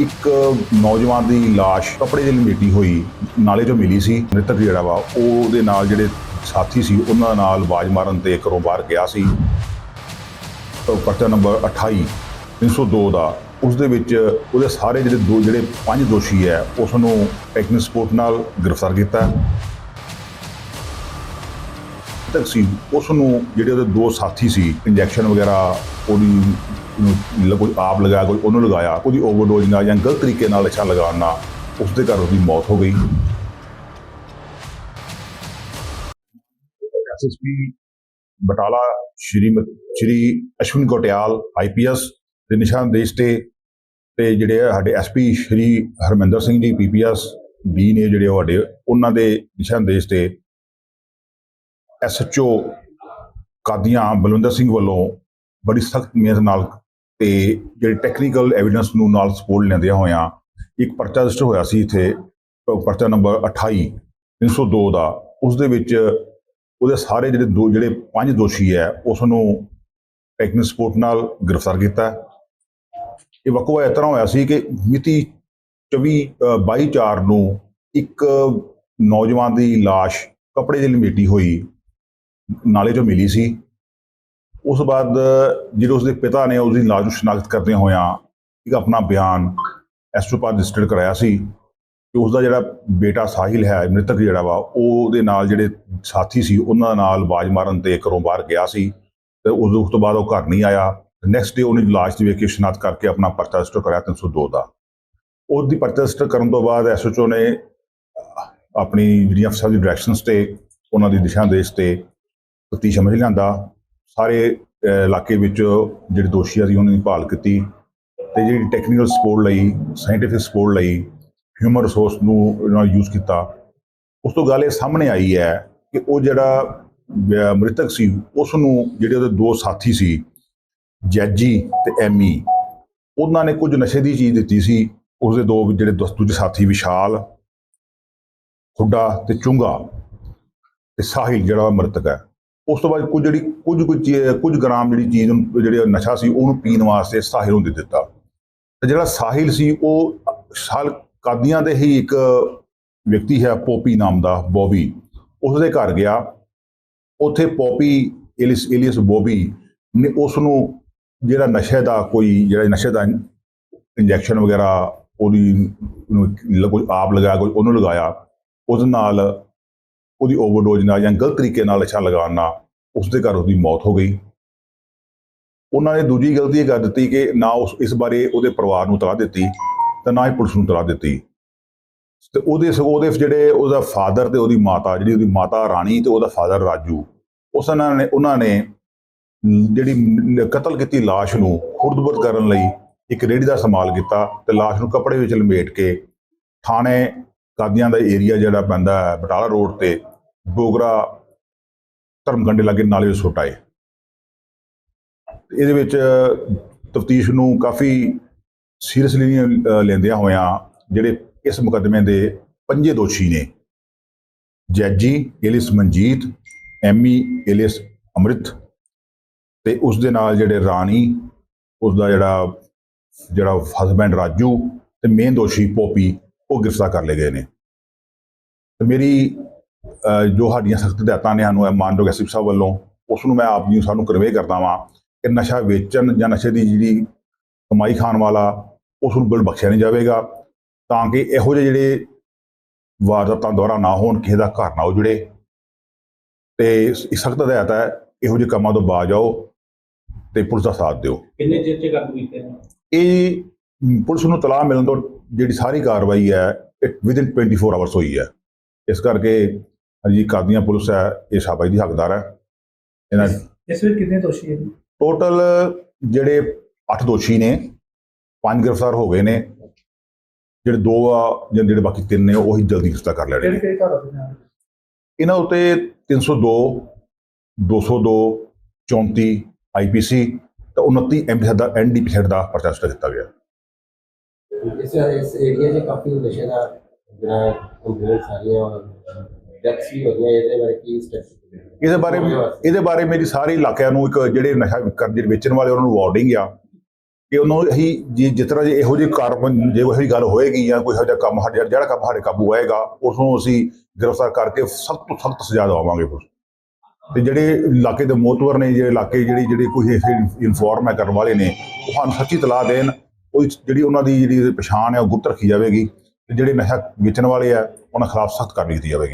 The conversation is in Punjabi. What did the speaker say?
ਇੱਕ ਨੌਜਵਾਨ ਦੀ ਲਾਸ਼ ਕੱਪੜੇ ਦੀ ਲਪੇਟੀ ਹੋਈ ਨਾਲੇ 'ਚੋਂ ਮਿਲੀ ਸੀ। ਮ੍ਰਿਤਕ ਜਿਹੜਾ ਵਾ, ਉਹਦੇ ਨਾਲ ਜਿਹੜੇ ਸਾਥੀ ਸੀ, ਉਹਨਾਂ ਨਾਲ ਆਵਾਜ਼ ਮਾਰਨ ਤੇ ਘਰੋਂ ਬਾਹਰ ਗਿਆ ਸੀ। ਤਾਂ ਪਰਚਾ ਨੰਬਰ 28 302 ਦਾ ਉਸ ਦੇ ਵਿੱਚ ਉਹਦੇ ਸਾਰੇ ਜਿਹੜੇ ਦੋ, ਜਿਹੜੇ ਪੰਜ ਦੋਸ਼ੀ ਹੈ, ਉਸ ਨੂੰ ਟੈਕਨਿਕ ਸਪੋਰਟ ਨਾਲ ਗ੍ਰਿਫਤਾਰ ਕੀਤਾ। ਹੈ। ਤੱਕ ਸੀ ਉਸ ਨੂੰ ਜਿਹੜੇ ਉਹਦੇ ਦੋ ਸਾਥੀ ਸੀ ਇੰਜੈਕਸ਼ਨ ਵਗੈਰਾ, ਉਹਦੀ ਨੂੰ ਕੋਈ ਆਪ ਲਗਾਇਆ, ਕੋਈ ਉਹਨੂੰ ਲਗਾਇਆ, ਉਹਦੀ ਓਵਰਡੋਜ਼ ਨਾਲ ਜਾਂ ਗਲਤ ਤਰੀਕੇ ਨਾਲ ਨਸ਼ਾ ਲਗਾਉਣ ਨਾਲ ਉਸ ਦੇ ਘਰ ਉਹਦੀ ਮੌਤ ਹੋ ਗਈ ਐਸਐਸਪੀ ਬਟਾਲਾ ਸ਼੍ਰੀਮਤੀ ਸ਼੍ਰੀ ਅਸ਼ਵਿਨ ਕੋਟਿਆਲ ਆਈਪੀਐਸ ਦੇ ਨਿਸ਼ਾਨ ਦੇਸ਼ ਤੇ ਤੇ ਜਿਹੜੇ ਆ ਸਾਡੇ ਐਸਪੀ ਸ਼੍ਰੀ ਹਰਮਿੰਦਰ ਸਿੰਘ ਜੀ ਪੀਪੀਐਸ ਬੀ ਨੇ ਜਿਹੜੇ ਸਾਡੇ, ਉਹਨਾਂ ਦੇ ਨਿਸ਼ਾਨਦੇਸ਼ ਤੇ ਐਸਐਚਓ ਕਾਦੀਆਂ ਬਲਵਿੰਦਰ ਸਿੰਘ ਵੱਲੋਂ ਬੜੀ ਸਖਤ ਮਿਹਨਤ ਨਾਲ ਤੇ ਜਿਹੜੀ ਟੈਕਨੀਕਲ ਐਵੀਡੈਂਸ ਨੂੰ ਨਾਲ ਸਪੋਰਟ ਲੈਂਦਿਆਂ ਹੋਇਆਂ ਇੱਕ ਪਰਚਾ ਰਜਿਸਟਰ ਹੋਇਆ ਸੀ ਇੱਥੇ ਪਰਚਾ ਨੰਬਰ 28 302 ਦਾ ਉਸ ਦੇ ਵਿੱਚ ਉਹਦੇ ਸਾਰੇ ਜਿਹੜੇ ਦੋ ਜਿਹੜੇ ਪੰਜ ਦੋਸ਼ੀ ਹੈ ਉਸ ਨੂੰ ਟੈਕਨਿਕ ਸਪੋਰਟ ਨਾਲ ਗ੍ਰਿਫਤਾਰ ਕੀਤਾ। ਇਹ ਵਕਵਾ ਇਸ ਤਰ੍ਹਾਂ ਹੋਇਆ ਸੀ ਕਿ ਮਿਤੀ 24 ਅ, 22 4 ਨੂੰ ਇੱਕ ਨੌਜਵਾਨ ਦੀ ਲਾਸ਼ ਕੱਪੜੇ ਦੀ ਲਪੇਟੀ ਹੋਈ ਨਾਲੇ 'ਚੋਂ ਮਿਲੀ ਸੀ, ਉਸ ਤੋਂ ਬਾਅਦ ਜਿਹੜੇ ਉਸਦੇ ਪਿਤਾ ਨੇ ਉਸਦੀ ਲਾਸ਼ ਨੂੰ ਸ਼ਨਾਖਤ ਕਰਦੇ ਹੋਇਆਂ ਇੱਕ ਆਪਣਾ ਬਿਆਨ ਐਸਟਰੋਪਾਥ ਰਜਿਸਟਰਡ ਕਰਾਇਆ ਸੀ ਕਿ ਉਸਦਾ ਜਿਹੜਾ ਬੇਟਾ ਸਾਹਿਲ ਹੈ, ਮ੍ਰਿਤਕ ਜਿਹੜਾ ਵਾ, ਉਹਦੇ ਨਾਲ ਜਿਹੜੇ ਸਾਥੀ ਸੀ, ਉਹਨਾਂ ਨਾਲ ਆਵਾਜ਼ ਮਾਰਨ ਤੇ ਘਰੋਂ ਬਾਹਰ ਗਿਆ ਸੀ ਤੇ ਉਸ ਤੋਂ ਬਾਅਦ ਉਹ ਘਰ ਨਹੀਂ ਆਇਆ। ਨੈਕਸਟ ਡੇ ਉਹਨੇ ਲਾਸ਼ ਦੀ ਵੇਖ ਕੇ ਸ਼ਨਾਖਤ ਕਰਕੇ ਆਪਣਾ ਪਰਚਾ ਰਜਿਸਟਰ ਕਰਾਇਆ 302 ਦਾ ਉਹਦੀ ਪਰਚਾ ਰਜਿਸਟਰ ਕਰਨ ਤੋਂ ਬਾਅਦ ਐਸਐਚਓ ਨੇ ਆਪਣੀ ਜਿਹੜੀਆਂ ਅਫਸਰ ਦੀ ਡਾਇਰੈਕਸ਼ਨਸ ਤੇ, ਉਹਨਾਂ ਦੀ ਦਿਸ਼ਾ ਦੇਸ਼ ਤੇ ਤਫਤੀਸ਼ ਸਮਝ ਲਿਆਂਦਾ। ਸਾਰੇ ਇਲਾਕੇ ਵਿੱਚ ਜਿਹੜੇ ਦੋਸ਼ੀ ਆ ਸੀ, ਉਹਨਾਂ ਦੀ ਭਾਲ ਕੀਤੀ ਤੇ ਜਿਹੜੀ ਟੈਕਨੀਕਲ ਸਪੋਰਟ ਲਈ ਸਾਇੰਟੀਫਿਕ ਸਪੋਰਟ ਲਈ ਹਿਊਮਨ ਰਿਸੋਰਸ ਨੂੰ ਯੂਜ਼ ਕੀਤਾ। ਉਸ ਤੋਂ ਗੱਲ ਇਹ ਸਾਹਮਣੇ ਆਈ ਹੈ ਕਿ ਉਹ ਜਿਹੜਾ ਮ੍ਰਿਤਕ ਸੀ ਉਸ ਨੂੰ ਜਿਹੜੇ ਉਹਦੇ ਦੋ ਸਾਥੀ ਸੀ, ਜੈਜੀ ਤੇ ਐਮੀ, ਉਹਨਾਂ ਨੇ ਕੁਝ ਨਸ਼ੇ ਦੀ ਚੀਜ਼ ਦਿੱਤੀ ਸੀ, ਉਸਦੇ ਦੋ ਜਿਹੜੇ ਦੋਸਤ ਦੂਜੇ ਸਾਥੀ ਵਿਸ਼ਾਲ, ਖੁੱਡਾ ਤੇ ਚੁੰਗਾ ਤੇ ਸਾਹਿਲ ਜਿਹੜਾ ਮ੍ਰਿਤਕ ਹੈ। ਉਸ ਤੋਂ ਬਾਅਦ ਕੁਝ ਜਿਹੜੀ ਕੁਝ ਕੁਝ ਚੀ- ਕੁਝ ਗ੍ਰਾਮ ਜਿਹੜੀ ਚੀਜ਼ ਨੂੰ- ਜਿਹੜੇ ਨਸ਼ਾ ਸੀ, ਉਹਨੂੰ ਪੀਣ ਵਾਸਤੇ ਸਾਹਿਲ ਨੂੰ ਦੇ ਦਿੱਤਾ। ਤੇ ਜਿਹੜਾ ਸਾਹਿਲ ਸੀ, ਉਹ ਸਾਲ ਕਾਦੀਆਂ ਦੇ ਹੀ ਇੱਕ ਵਿਅਕਤੀ ਹੈ, ਪੋਪੀ ਨਾਮ ਦਾ, ਬੋਬੀ। ਉਸ ਦੇ ਘਰ ਗਿਆ। ਉੱਥੇ ਪੋਪੀ ਏਲਿਸ ਏਲੀਅਸ ਬੋਬੀ ਨੇ ਉਸ ਨੂੰ ਜਿਹੜਾ ਨਸ਼ੇ ਦਾ ਕੋਈ, ਜਿਹੜਾ ਨਸ਼ੇ ਦਾ ਇੰਜੈਕਸ਼ਨ ਵਗੈਰਾ, ਉਹਦੀ ਨੂੰ ਕੋਈ ਆਪ ਲਗਾਇਆ, ਕੋਈ ਉਹਨੂੰ ਲਗਾਇਆ। ਉਸ ਨਾਲ ਉਹਦੀ ਓਵਰਡੋਜ਼ ਨਾਲ ਜਾਂ ਗਲਤ ਤਰੀਕੇ ਨਾਲ ਅੱਛਾ ਲਗਾਉਣ ਨਾਲ ਉਸ ਦੇ ਘਰ ਉਹਦੀ ਮੌਤ ਹੋ ਗਈ। ਉਹਨਾਂ ਨੇ ਦੂਜੀ ਗਲਤੀ ਇਹ ਕਰ ਦਿੱਤੀ ਕਿ ਨਾ ਉਸ ਇਸ ਬਾਰੇ ਉਹਦੇ ਪਰਿਵਾਰ ਨੂੰ ਤਲਾਹ ਦਿੱਤੀ ਤੇ ਨਾ ਹੀ ਪੁਲਿਸ ਨੂੰ ਤਲਾਹ ਦਿੱਤੀ। ਤੇ ਉਹਦੇ ਸਗੋਂ ਉਹਦੇ ਜਿਹੜੇ ਉਹਦਾ ਫਾਦਰ ਤੇ ਉਹਦੀ ਮਾਤਾ, ਜਿਹੜੀ ਉਹਦੀ ਮਾਤਾ ਰਾਣੀ ਤੇ ਉਹਦਾ ਫਾਦਰ ਰਾਜੂ, ਉਸ ਉਹਨਾਂ ਨੇ ਉਹਨਾਂ ਨੇ ਜਿਹੜੀ ਕਤਲ ਕੀਤੀ ਲਾਸ਼ ਨੂੰ ਖੁਰਦਬੁਰਦ ਕਰਨ ਲਈ ਇੱਕ ਰੇੜੀ ਦਾ ਇਸਤੇਮਾਲ ਕੀਤਾ ਤੇ ਲਾਸ਼ ਨੂੰ ਕੱਪੜੇ ਵਿੱਚ ਲਪੇਟ ਕੇ ਥਾਣੇ ਕਾਦੀਆਂ ਦਾ ਏਰੀਆ ਜਿਹੜਾ ਪੈਂਦਾ ਹੈ, ਬਟਾਲਾ ਰੋਡ ਤੇ, ਡੋਗਰਾ ਧਰਮਗੰਡੇ ਲਾਗੇ ਨਾਲੇ ਵਿੱਚ ਸੁੱਟ ਆਏ ਇਹਦੇ ਵਿੱਚ, ਤਫਤੀਸ਼ ਨੂੰ ਕਾਫੀ ਸੀਰੀਅਸਲੀ ਲੈਂਦਿਆਂ ਹੋਇਆਂ ਜਿਹੜੇ ਇਸ ਮੁਕੱਦਮੇ ਦੇ ਪੰਜੇ ਦੋਸ਼ੀ ਨੇ, ਜੈਜੀ ਏਲਿਸ ਮਨਜੀਤ, ਐਮੀ ਏਲਿਸ ਅੰਮ੍ਰਿਤ ਤੇ ਉਸ ਦੇ ਨਾਲ ਜਿਹੜੇ ਰਾਣੀ, ਉਸ ਦਾ ਜਿਹੜਾ ਜਿਹੜਾ ਹਸਬੈਂਡ ਰਾਜੂ ਤੇ ਮੇਨ ਦੋਸ਼ੀ ਪੋਪੀ ਉਹ ਗ੍ਰਿਫਤਾਰ ਕਰ ਲਏ ਗਏ ਨੇ। ਤੇ ਮੇਰੀ ਜੋ ਸਾਡੀਆਂ ਸਖਤ ਹਦਾਇਤਾਂ ਨੇ ਸਾਨੂੰ ਇਹ ਮਾਨਯੋਗ ਐਸਪੀ ਸਾਹਿਬ ਵੱਲੋਂ ਉਸ ਨੂੰ ਮੈਂ ਆਪ ਜੀ ਨੂੰ ਸਾਨੂੰ ਕਰਵੇ ਕਰਦਾ ਵਾਂ ਕਿ ਨਸ਼ਾ ਵੇਚਣ ਜਾਂ ਨਸ਼ੇ ਦੀ ਜਿਹੜੀ ਕਮਾਈ ਖਾਣ ਵਾਲਾ ਉਸ ਨੂੰ ਬਿਲ ਬਖਸ਼ਿਆ ਨਹੀਂ ਜਾਵੇਗਾ ਤਾਂ ਕਿ ਇਹੋ ਜਿਹੇ ਜਿਹੜੇ ਵਾਰਦਾਤਾਂ ਦੁਆਰਾ ਨਾ ਹੋਣ ਕਿਸੇ ਦਾ ਘਰ ਨਾ ਉਜੜੇ। ਤੇ ਸਖਤ ਹਦਾਇਤ ਹੈ ਇਹੋ ਜਿਹੇ ਕੰਮਾਂ ਤੋਂ ਬਾਜ ਆਓ ਤੇ ਪੁਲਿਸ ਦਾ ਸਾਥ ਦਿਓ। ਕਿੰਨੇ ਚਿਰ ਚ ਕਾਬੂ ਕੀਤੇ ਇਹ ਪੁਲਿਸ ਨੂੰ ਤਲਾਹ ਮਿਲਣ ਤੋਂ ਜਿਹੜੀ ਸਾਰੀ ਕਾਰਵਾਈ ਹੈ ਵਿਦਿਨ 24 ਆਵਰਸ ਹੋਈ ਹੈ। ਇਸ ਕਰਕੇ ਜੀ ਕਾਦੀਆਂ ਪੁਲਿਸ ਹੈ ਇਹ ਸ਼ਾਬਾਸ਼ ਦੀ ਹੱਕਦਾਰ ਹੈ। ਇਹਨਾਂ ਇਸ ਵਿੱਚ ਕਿੰਨੇ ਦੋਸ਼ੀ ਹੈ ਟੋਟਲ ਜਿਹੜੇ 8 ਦੋਸ਼ੀ ਨੇ ਪੰਜ ਗ੍ਰਿਫਤਾਰ ਹੋ ਗਏ ਨੇ। ਜਿਹੜੇ ਦੋ ਆ ਜਾਂ ਜਿਹੜੇ ਬਾਕੀ ਤਿੰਨ ਨੇ ਉਹੀ ਜਲਦੀ ਗ੍ਰਿਫਤਾਰ ਕਰ ਲੈਣੇ ਇਹਨਾਂ ਉੱਤੇ 302 202 34 ਆਈਪੀਸੀ ਤੇ 29 ਐਮਪੀ ਦਾ ਐਨਡੀਪੀ ਦਾ ਪਰਚਾ ਰਜਿਸਟਰ ਕੀਤਾ ਗਿਆ। ਇਸ ਇਸ ਏਰੀਆ 'ਚ ਕਾਫੀ ਨਸ਼ੇ ਦਾ ਜਿਹੜਾ ਕੰਪਲੇਂਟ ਸਾਰੀਆਂ ਔਰ ਡੈਥਸ ਵੀ ਹੋਈਆਂ, ਇਹਦੇ ਬਾਰੇ ਕੀ ਸਟੈਪਸ ਇਹਦੇ ਬਾਰੇ ਇਹਦੇ ਬਾਰੇ ਮੇਰੀ ਸਾਰੇ ਇਲਾਕਿਆਂ ਨੂੰ ਇੱਕ ਜਿਹੜੇ ਨਸ਼ਾ ਕਰ ਵੇਚਣ ਵਾਲੇ ਉਹਨਾਂ ਨੂੰ ਵਾਰਨਿੰਗ ਆ ਕਿ ਉਹਨੂੰ ਹੀ ਜੇ ਜਿਸ ਤਰ੍ਹਾਂ ਜੇ ਇਹੋ ਜਿਹੇ ਕਾਰਬਨ ਜੇ ਇਹੋ ਗੱਲ ਹੋਏਗੀ ਜਾਂ ਕੋਈ ਇਹੋ ਜਿਹਾ ਕੰਮ ਸਾਡੇ ਜਿਹੜਾ ਕੰਮ ਸਾਡੇ ਕਾਬੂ ਆਏਗਾ, ਉਸ ਨੂੰ ਅਸੀਂ ਗ੍ਰਿਫਤਾਰ ਕਰਕੇ ਸਖਤ ਤੋਂ ਸਖਤ ਸਜ਼ਾ ਦਵਾਵਾਂਗੇ ਫਿਰ ਤੇ ਜਿਹੜੇ ਇਲਾਕੇ ਦੇ ਮੋਤਵਰ ਨੇ, ਜਿਹੜੇ ਇਲਾਕੇ ਜਿਹੜੀ ਜਿਹੜੀ ਕੋਈ ਇਨਫੋਰਮ ਹੈ ਕਰਨ ਵਾਲੇ ਨੇ, ਉਹ ਸਾਨੂੰ ਸੱਚੀ ਤਲਾਹ ਦੇਣ ਉਹ ਜਿਹੜੀ ਉਹਨਾਂ ਦੀ ਜਿਹੜੀ ਪਛਾਣ ਹੈ ਉਹ ਗੁਪਤ ਰੱਖੀ ਜਾਵੇਗੀ ਤੇ ਜਿਹੜੇ ਨਸ਼ਾ ਵੇਚਣ ਵਾਲੇ ਆ, ਉਹਨਾਂ ਖਿਲਾਫ ਸਖਤ ਕਾਰਵਾਈ ਕੀਤੀ ਜਾਵੇਗੀ।